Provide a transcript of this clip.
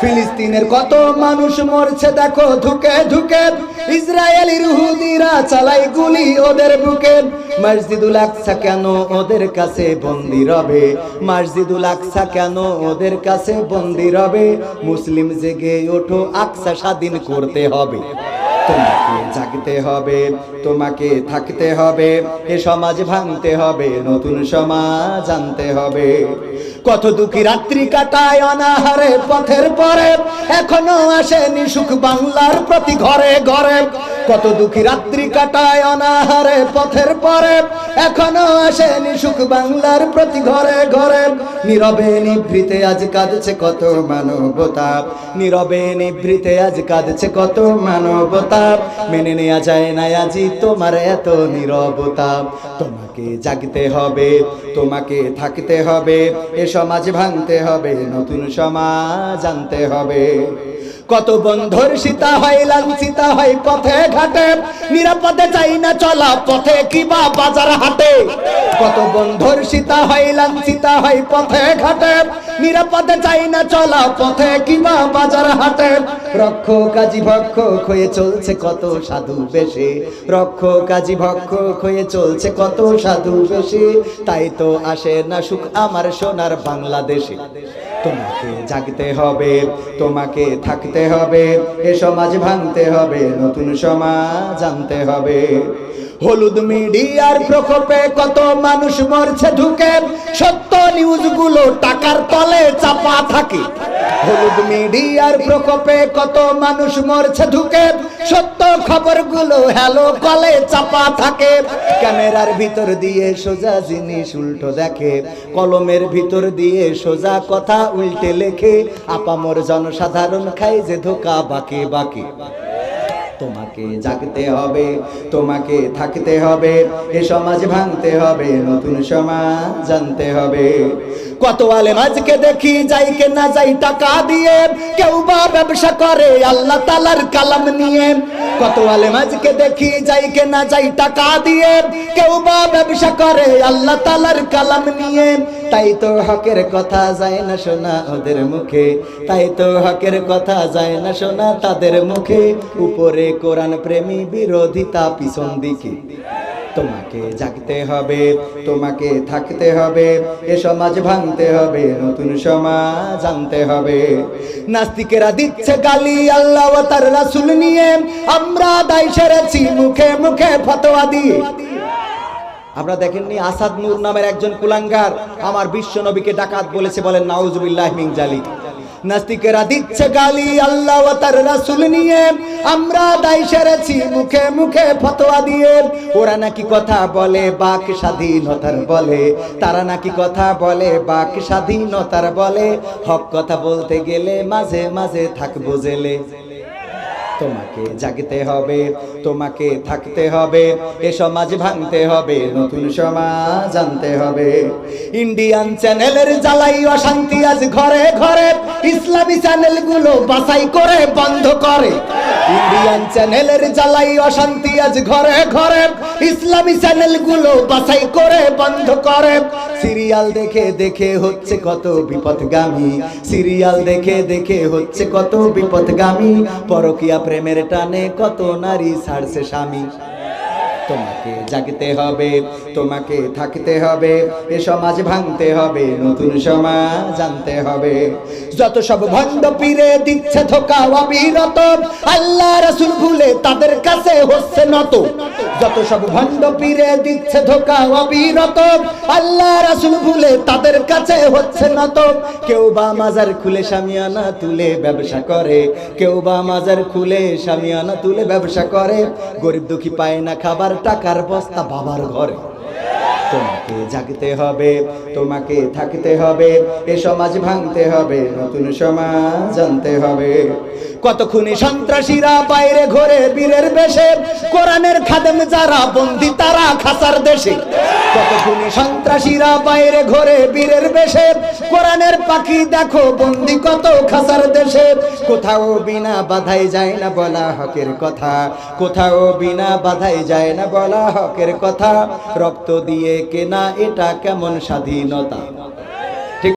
ফিলিস্তিনের কত মানুষ মরছে, দেখো, ধুকে ধুকে। ইসরায়েলি রুহুদিরা চালাই গুলি ওদের বুকে। মসজিদুল আকসা কেন ওদের কাছে বন্দি রবে? মসজিদুল আকসা কেন ওদের কাছে বন্দি রবে? মুসলিম জেগে ওঠো, আকসা স্বাধীন করতে হবে। তোমাকে জাগতে হবে, তোমাকে থাকতে হবে, এ সমাজ ভাঙতে হবে, নতুন সমাজ আনতে হবে। কত দুঃখী রাত্রি কাটায় অনাহারে পথের পরে, এখনও আসেনি সুখ বাংলার প্রতি ঘরে ঘরে। কত দুঃখী রাত্রি কাটায় অনাহারে পথের পরে। এখনও আসেনি সুখ বাংলার প্রতি ঘরে ঘরে। নীরবে নিভৃতে আজ কাঁদছে কত মানবতা। নীরবে নিভৃতে আজ কাঁদছে কত মানবতা। মেনে নেওয়া যায় না আজি তোমার এত নীরবতা। তোমাকে জাগতে হবে, তোমাকে থাকতে হবে, এ সমাজ ভাঙতে হবে, নতুন সমাজ আনতে হবে। কত বন্ধুর সীতা হয়, লাঞ্ছিতা হয়, পথে ঘাটে নিরাপদে চাই না চলা পথে কিবা বাজার হাটে? কত বন্ধুর সীতা হয়, লাঞ্ছিতা হয় পথে ঘাটে। নিরাপদে চাই না চলা পথে কিবা বাজার হাটে? রক্ষ কাজী ভক্ষ হয়ে চলছে কত সাধু বেশে। রক্ষ কাজী ভক্ষ হয়ে চলছে কত সাধু বেশে। তাই তো আসে না সুখ আমার সোনার বাংলাদেশে। তোমাকে জাগতে হবে, তোমাকে থাকতে হবে, এ সমাজ ভাঙতে হবে, নতুন সমাজ আনতে হবে। হলুদ মিডিয়ার প্রকোপে কত মানুষ মরছে ঢুকে, সত্য নিউজগুলো টাকার তলে চাপা থাকে। হলুদ মিডিয়ার প্রকোপে কত মানুষ মরছে ঢুকে সত্য খবরগুলো হ্যালো কলে চাপা থাকে। ক্যামেরার ভিতর দিয়ে সোজা জিনিস উল্টো দেখে, কলমের ভিতর দিয়ে সোজা কথা উল্টে লেখে, আপামর জনসাধারণ খাই যে ধোকা বাকি বাকি। তোমাকে জাগতে হবে, তোমাকে থাকতে হবে, এ সমাজ ভাঙতে হবে, নতুন সমাজ জানতে হবে। কত আলেম আজকে দেখি যাই কে না যাই টাকা দিয়ে, কেউ বা ব্যবসা করে, আল্লাহ তালার কালাম নিয়ে। কত আলেম আজকে দেখি যাই কে না যাই টাকা দিয়ে, কেউ বা ব্যবসা করে, আল্লাহ তালার কালাম নিয়ে। তাই তো হকের কথা যায় না শোনা ওদের মুখে, তাই তো হকের কথা যায় না শোনা তাদের মুখে। উপরে কোরআন প্রেমী বিরোধিতা পিছন দিকে। তোমাকে জাগতে হবে, তোমাকে থাকতে হবে, এ সমাজ ভাঙতে হবে, নতুন সমাজ আনতে হবে। নাস্তিকেরা দিচ্ছে গালি আল্লাহ তার রাসুল নিয়ে, আমরা দায় সেরেছি মুখে মুখে ফতোয়া দিয়ে। আমরা দেখেননি আসাদ নূর নামের একজন কুলাঙ্গার আমার বিশ্ব নবীকে ডাকাত বলেছে বলেন, নাউজুবিল্লাহ মিং জালি নাস্তিকেরা দিচ্ছে গালি আল্লাহ তার রাসুল নিয়ে। আমরা দায় সেরেছি মুখে মুখে ফতোয়া দিয়ে। ওরা নাকি কথা বলে বাক স্বাধীনতার বলে। তারা নাকি কথা বলে বাক স্বাধীনতার বলে। হক কথা বলতে গেলে মাঝে মাঝে থাকব জেলে। তোমাকে জাগতে হবে, তোমাকে থাকতে হবে, এ সমাজ ভাঙতে হবে, নতুন সমাজ আনতে হবে। ইন্ডিয়ান চ্যানেলের জ্বালাই অশান্তি আজ ঘরে ঘরে, ইসলামী চ্যানেলগুলো বাছাই করে বন্ধ করে। ইন্ডিয়ান চ্যানেলের জ্বালাই অশান্তি আজ ঘরে ঘরে, ইসলামী চ্যানেলগুলো বাছাই করে বন্ধ করে। সিরিয়াল দেখে দেখে হচ্ছে কত বিপদগামী। সিরিয়াল দেখে দেখে হচ্ছে কত বিপদগামী। পরকিয়া প্রেমের টানে কত নারী ছাড়ছে স্বামী। তোমাকে জাগতে হবে, তোমাকে থাকতে হবে, এ সমাজ ভাঙতে হবে, নতুন সমাজ জানতে হবে। যত সব ভণ্ড পীরে দিচ্ছে ধোকা, অবিরত, আল্লাহ রাসূল ভুলে তাদের কাছে হচ্ছে নত। যত সব ভণ্ড পীরে দিচ্ছে ধোকা, অবিরত, আল্লাহ রাসূল ভুলে তাদের কাছে হচ্ছে নত। কেউ বা মাজার খুলে সামিয়ানা তুলে ব্যবসা করে, কেউ বা মাজার খুলে সামিয়ানা তুলে ব্যবসা করে। গরিব দুঃখী পায় না খাবার টাকার বস্তা বাবার ঘরে। তোমাকে জাগতে হবে, তোমাকে থাকতে হবে, এ সমাজ ভাঙতে হবে, নতুন সমাজ জানতে হবে। কত খুনি সন্ত্রাসীরা বাইরে ঘোরে বীরের বেশে, কোরআনের খাদেম যারা বন্দি তারা খাসার দেশে। কত খুনি সন্ত্রাসীরা বাইরে ঘোরে বীরের বেশে, কোরআনের পাখি দেখো বন্দি কত খাসার দেশে। কোথাও বিনা বাধাই যায় না বলা হকের কথা, কোথাও বিনা বাধাই যায় না বলা হকের কথা। রক্ত দিয়ে কেনা এটা কেমন স্বাধীনতা?